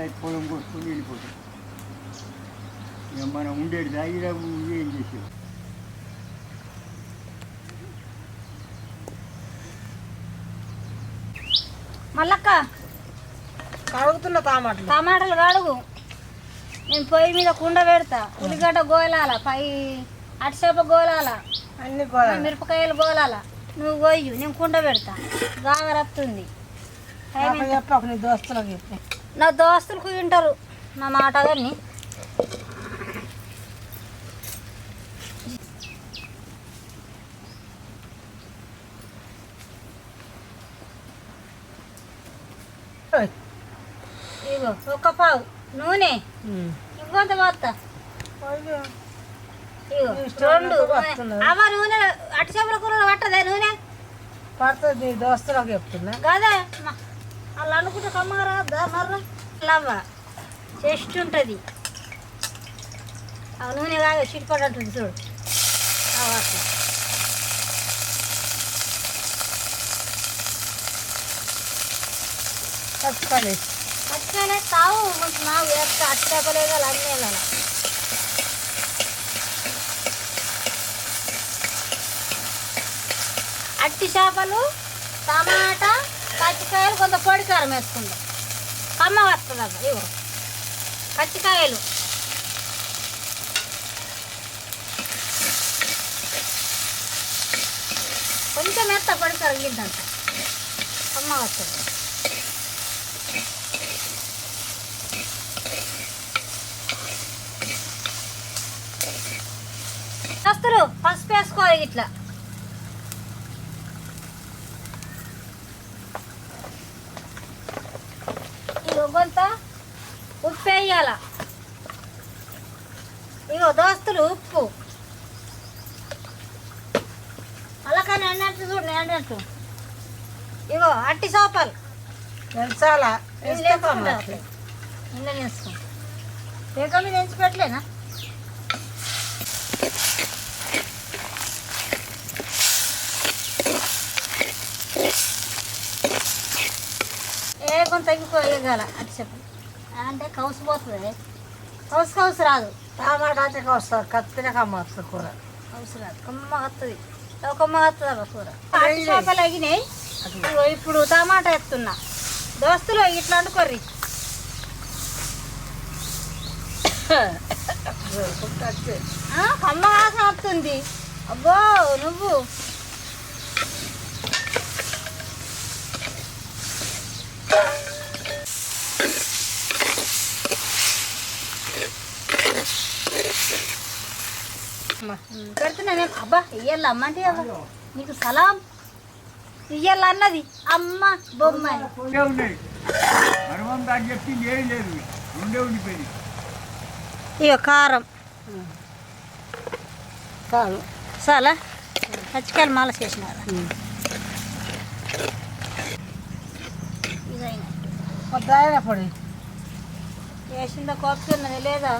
మళ్ళీ పొలం కొట్టుకొని వెళ్ళిపోతాం. ఇక మనం ఉండేది దగ్గర ఏం చేసేది? మల్లక్క కడుగుతున్న టమాటలు టమాటాలు కడుగు. నేను పొయ్యి మీద కుండ పెడతా. ఉల్లిగడ్డ గోలాల పై అటిసేప గోలాల అన్ని మిరపకాయలు గోలాల. నువ్వు పోయి నేను కుండ పెడతా? చెప్పకు నీ దోస్తులకు చెప్పి. నా దోస్తులకు వింటారు నా మాట కానీ ఇగో ఒక పావు నూనె. ఇంకొంత మొత్తం ఇగో రెండు. అమ్మ నూనె. అటు చేపల కూర పట్టదే నూనె? పడుతుంది దోస్తులకు చెప్తున్నా. కాదా అలా అనుకుంటే కమ్మరా దా మర్ర. లవ్వ చెస్ట్ ఉంటుంది. ఆ నూనె కాగా చిట్పడి అంటుంది చూడు. ఆ వాసన. పచ్చుకోలే పచ్చికాయలే తావు మంచి నాకు వేస్తా అట్టపలేదు అలా అన్నీ వెళ్ళాలి అట్టి చేపలు టమాటా పచ్చికాయలు కొంత పొడి కారం వేసుకుందాం. కమ్మ వస్తుంది ఇవ్వ. పచ్చికాయలు కొంచెం మెత్త పొడి కారం గిద్దంట కమ్మ వస్తుంది. పసుపు వేసుకోవాలి ఇట్లా ఇగో కొంత ఉప్పు వేయాల. ఇగో దోస్తులు ఉప్పు. అలా కానీ అన్నట్టు చూడండి అన్నట్టు ఇగో అట్టి సోపాలు. తెలుసాలా ఇంట్లో వేసుకో పేక మీద ఎంచి పెట్టలేనా ఏ కొంత ఇంకో వేయగల అటు చెప్పు. అంటే కౌసు పోతుంది. కౌసు కౌసు రాదు. టమాటా చెక్క వస్తుంది కత్తిన కమ్మ వస్తుంది కూర. కౌసు రాదు. కమ్మ వస్తుంది కమ్మ వస్తుంది కూర? చేపలు అగినాయి ఇప్పుడు టమాటా ఎత్తున్నా. దోస్తులు ఇట్లా వండుకోర్రి. ఆ, కమ్మ వాసన వస్తుంది అబ్బో నువ్వు. పెడుతున్నానే అబ్బా ఇయ్యాల అమ్మంటే అవ్వ నీకు సలాం. ఇయ్యాల అన్నది. అమ్మ బొమ్మ ఇగో కారం. చాలు. చాలా? పచ్చికాయలు మాల చేసినారు? పొడి. వేసిందో కాఫీ ఉన్నది లేదా?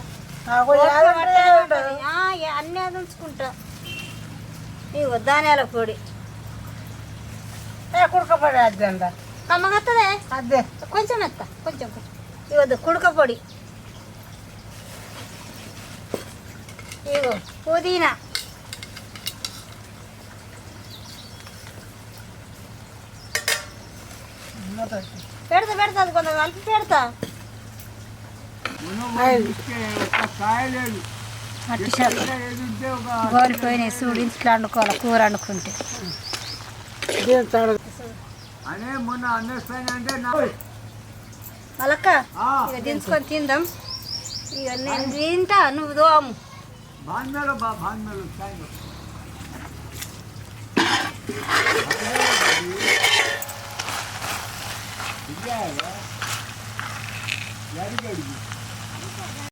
అన్నీ అది ఉంచుకుంటా ఇగో ధాన్యాల పొడి. ఏ కుడకపడి అద్దండ కమ్మగత్తదే? అద్దే కొంచెం ఎత్త కొంచెం కొంచెం. ఇగో కుడక పొడి. ఇగో పుదీనా. పెడతా పెడతా అది కొంత కలిపి పెడతా. మనం మట్టి షాపు. గోరిపోయినాయి చూడు ఇంట్లో వండుకోవాలి కూర వండుకుంటే. మలక్క ఇక దించుకొని తిందాం. ఇక నేను తింటా నువ్వు దోము. బాగా